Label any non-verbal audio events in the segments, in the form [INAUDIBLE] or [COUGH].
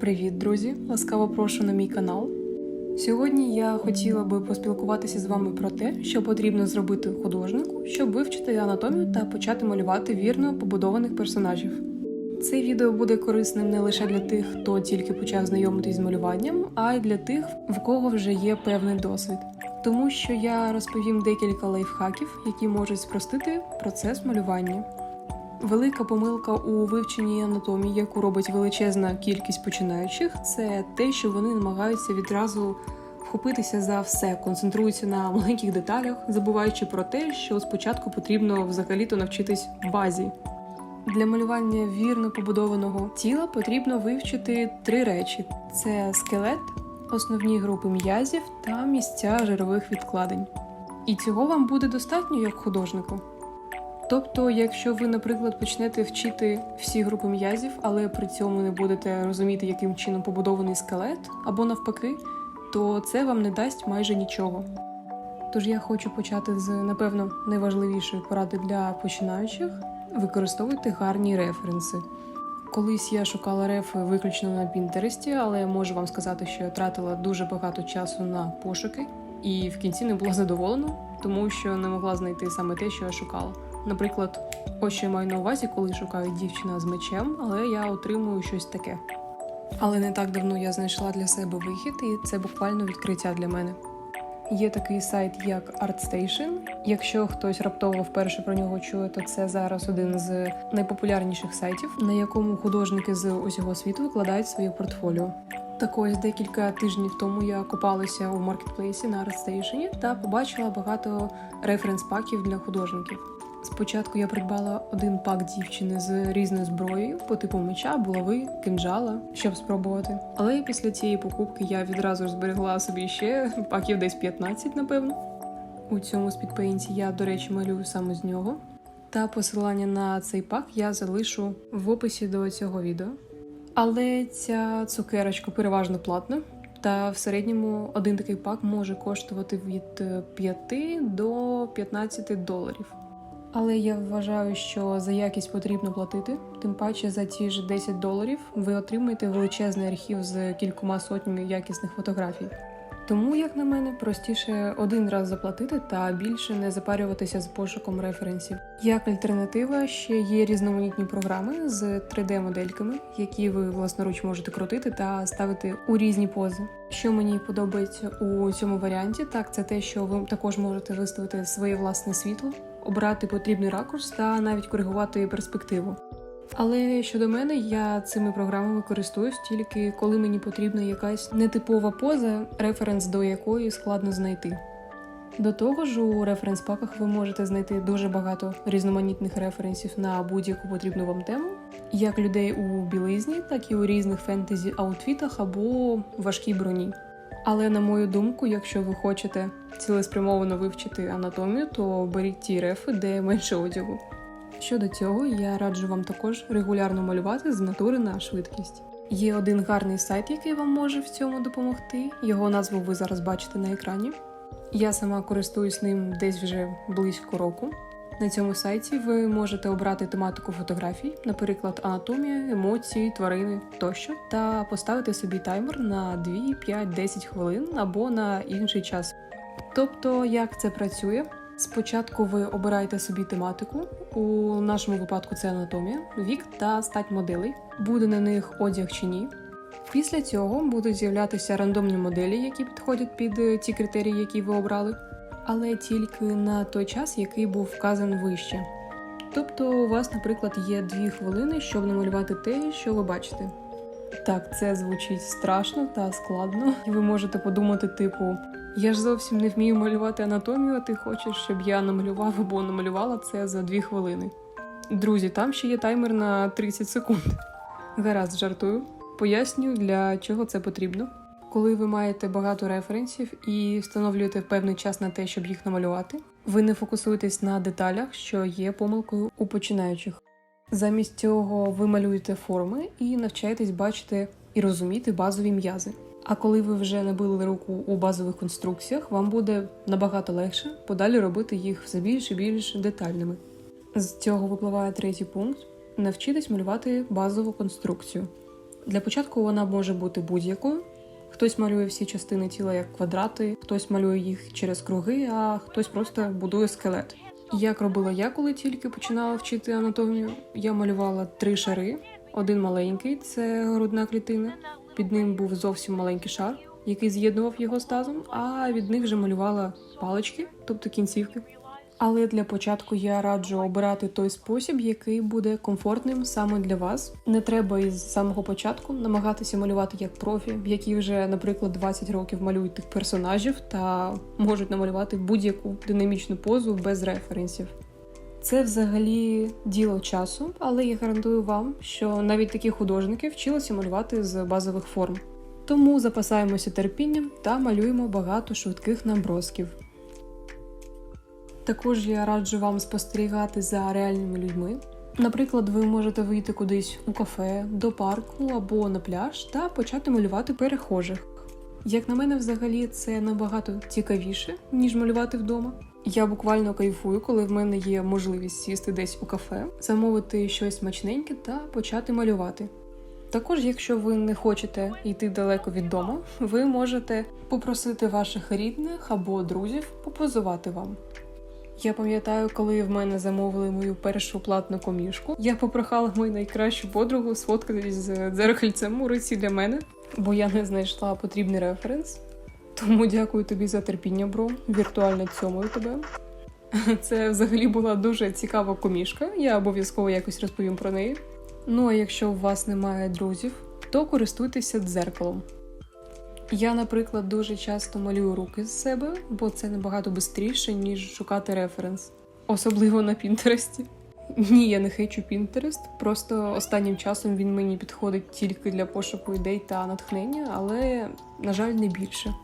Привіт, друзі! Ласкаво прошу на мій канал. Сьогодні я хотіла би поспілкуватися з вами про те, що потрібно зробити художнику, щоб вивчити анатомію та почати малювати вірно побудованих персонажів. Це відео буде корисним не лише для тих, хто тільки почав знайомитись з малюванням, а й для тих, в кого вже є певний досвід. Тому що я розповім декілька лайфхаків, які можуть спростити процес малювання. Велика помилка у вивченні анатомії, яку робить величезна кількість починаючих, це те, що вони намагаються відразу вхопитися за все, концентруються на маленьких деталях, забуваючи про те, що спочатку потрібно взагалі-то навчитись базі. Для малювання вірно побудованого тіла потрібно вивчити три речі: це скелет, основні групи м'язів та місця жирових відкладень. І цього вам буде достатньо як художнику. Тобто, якщо ви, наприклад, почнете вчити всі групи м'язів, але при цьому не будете розуміти, яким чином побудований скелет, або навпаки, то це вам не дасть майже нічого. Тож я хочу почати з, напевно, найважливішої поради для починаючих використовуйте гарні референси. Колись я шукала рефи виключно на Пінтересті, але можу вам сказати, що я тратила дуже багато часу на пошуки, і в кінці не була задоволена, тому що не могла знайти саме те, що я шукала. Наприклад, ось що я маю на увазі, коли шукаю дівчина з мечем, але я отримую щось таке. Але не так давно я знайшла для себе вихід, і це буквально відкриття для мене. Є такий сайт, як ArtStation. Якщо хтось раптово вперше про нього чує, то це зараз один з найпопулярніших сайтів, на якому художники з усього світу викладають своє портфоліо. Так ось декілька тижнів тому я купалася у маркетплейсі на ArtStation та побачила багато референс-паків для художників. Спочатку я придбала один пак дівчини з різною зброєю по типу меча, булави, кинджала, щоб спробувати. Але після цієї покупки я відразу ж зберегла собі ще паків десь 15, напевно. У цьому спідпейнті я, до речі, малюю саме з нього. Та посилання на цей пак я залишу в описі до цього відео. Але ця цукерочка переважно платна. Та в середньому один такий пак може коштувати від 5 до 15 доларів. Але я вважаю, що за якість потрібно платити. Тим паче за ті ж 10 доларів ви отримаєте величезний архів з кількома сотнями якісних фотографій. Тому, як на мене, простіше один раз заплатити та більше не запарюватися з пошуком референсів. Як альтернатива ще є різноманітні програми з 3D-модельками, які ви власноруч можете крутити та ставити у різні пози. Що мені подобається у цьому варіанті, так це те, що ви також можете виставити своє власне світло, обрати потрібний ракурс та навіть коригувати перспективу. Але щодо мене, я цими програмами користуюсь тільки коли мені потрібна якась нетипова поза, референс до якої складно знайти. До того ж, у референс-паках ви можете знайти дуже багато різноманітних референсів на будь-яку потрібну вам тему, як людей у білизні, так і у різних фентезі аутфітах або важкій броні. Але на мою думку, якщо ви хочете цілеспрямовано вивчити анатомію, то беріть ті рефи, де менше одягу. Щодо цього, я раджу вам також регулярно малювати з натури на швидкість. Є один гарний сайт, який вам може в цьому допомогти. Його назву ви зараз бачите на екрані. Я сама користуюсь ним десь вже близько року. На цьому сайті ви можете обрати тематику фотографій, наприклад, анатомія, емоції, тварини тощо, та поставити собі таймер на 2, 5, 10 хвилин або на інший час. Тобто, як це працює? Спочатку ви обираєте собі тематику, у нашому випадку це анатомія, вік та стать моделей, буде на них одяг чи ні. Після цього будуть з'являтися рандомні моделі, які підходять під ті критерії, які ви обрали, але тільки на той час, який був вказан вище. Тобто у вас, наприклад, є 2 хвилини, щоб намалювати те, що ви бачите. Так, це звучить страшно та складно, і ви можете подумати, типу, я ж зовсім не вмію малювати анатомію, а ти хочеш, щоб я намалював або намалювала це за 2 хвилини. Друзі, там ще є таймер на 30 секунд. Гаразд, жартую. Поясню, для чого це потрібно. Коли ви маєте багато референсів і встановлюєте певний час на те, щоб їх намалювати, ви не фокусуєтесь на деталях, що є помилкою у починаючих. Замість цього ви малюєте форми і навчаєтесь бачити і розуміти базові м'язи. А коли ви вже набили руку у базових конструкціях, вам буде набагато легше подалі робити їх все більш і більш детальними. З цього випливає третій пункт: навчитись малювати базову конструкцію. Для початку вона може бути будь-якою. Хтось малює всі частини тіла як квадрати, хтось малює їх через круги, а хтось просто будує скелет. Як робила я, коли тільки починала вчити анатомію, я малювала три шари. Один маленький це грудна клітина. Під ним був зовсім маленький шар, який з'єднував його з тазом, а від них вже малювала палички, тобто кінцівки. Але для початку я раджу обирати той спосіб, який буде комфортним саме для вас. Не треба із самого початку намагатися малювати як профі, які вже, наприклад, 20 років малюють тих персонажів та можуть намалювати будь-яку динамічну позу без референсів. Це взагалі діло часу, але я гарантую вам, що навіть такі художники вчилися малювати з базових форм. Тому запасаємося терпінням та малюємо багато швидких набросків. Також я раджу вам спостерігати за реальними людьми. Наприклад, ви можете вийти кудись у кафе, до парку або на пляж та почати малювати перехожих. Як на мене, взагалі, це набагато цікавіше, ніж малювати вдома. Я буквально кайфую, коли в мене є можливість сісти десь у кафе, замовити щось смачненьке та почати малювати. Також, якщо ви не хочете йти далеко від дому, ви можете попросити ваших рідних або друзів попозувати вам. Я пам'ятаю, коли в мене замовили мою першу платну комішку. Я попрохала мою найкращу подругу сфоткатись з дзеркальцем у руці для мене, бо я не знайшла потрібний референс. Тому дякую тобі за терпіння, бро. Віртуально цьомую тебе. Це взагалі була дуже цікава комішка. Я обов'язково якось розповім про неї. Ну а якщо у вас немає друзів, то користуйтеся дзеркалом. Я, наприклад, дуже часто малюю руки з себе, бо це набагато швидше, ніж шукати референс, особливо на Пінтересті. Ні, я не хейчу Пінтерест, просто останнім часом він мені підходить тільки для пошуку ідей та натхнення, але, на жаль, не більше.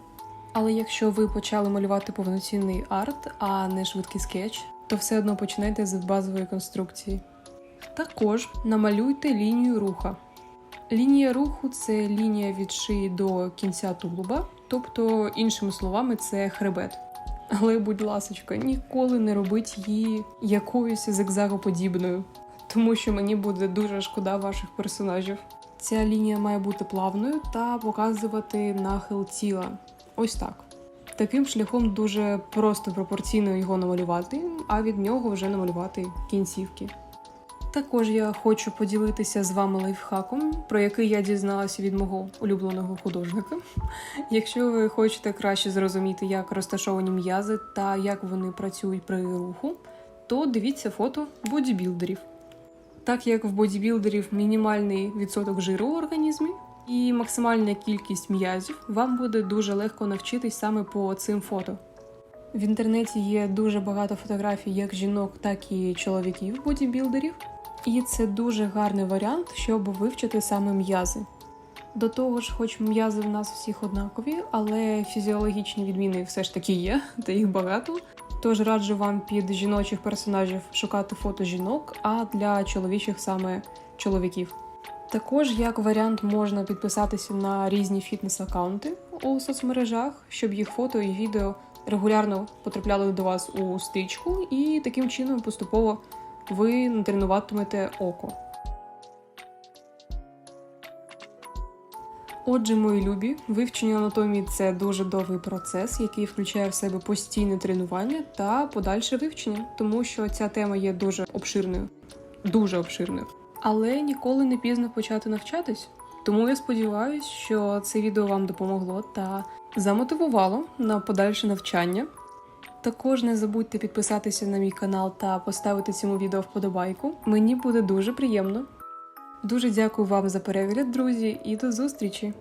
Але якщо ви почали малювати повноцінний арт, а не швидкий скетч, то все одно починайте з базової конструкції. Також намалюйте лінію руха. Лінія руху це лінія від шиї до кінця тулуба, тобто, іншими словами, це хребет. Але, будь ласочка, ніколи не робіть її якоюсь зигзагоподібною, тому що мені буде дуже шкода ваших персонажів. Ця лінія має бути плавною та показувати нахил тіла. Ось так. Таким шляхом дуже просто пропорційно його намалювати, а від нього вже намалювати кінцівки. Також я хочу поділитися з вами лайфхаком, про який я дізналася від мого улюбленого художника. [LAUGHS] Якщо ви хочете краще зрозуміти, як розташовані м'язи та як вони працюють при руху, то дивіться фото бодібілдерів. Так як в бодібілдерів мінімальний відсоток жиру в організмі і максимальна кількість м'язів, вам буде дуже легко навчитись саме по цим фото. В інтернеті є дуже багато фотографій як жінок, так і чоловіків бодібілдерів. І це дуже гарний варіант, щоб вивчити саме м'язи. До того ж, хоч м'язи в нас всіх однакові, але фізіологічні відміни все ж таки є, [LAUGHS] та їх багато. Тож раджу вам під жіночих персонажів шукати фото жінок, а для чоловічих саме чоловіків. Також, як варіант, можна підписатися на різні фітнес-аккаунти у соцмережах, щоб їх фото і відео регулярно потрапляли до вас у стрічку, і таким чином поступово ви натренуватимете око. Отже, мої любі, вивчення анатомії це дуже довгий процес, який включає в себе постійне тренування та подальше вивчення, тому що ця тема є дуже обширною, дуже обширною. Але ніколи не пізно почати навчатись. Тому я сподіваюся, що це відео вам допомогло та замотивувало на подальше навчання. Також не забудьте підписатися на мій канал та поставити цьому відео вподобайку. Мені буде дуже приємно. Дуже дякую вам за перегляд, друзі, і до зустрічі!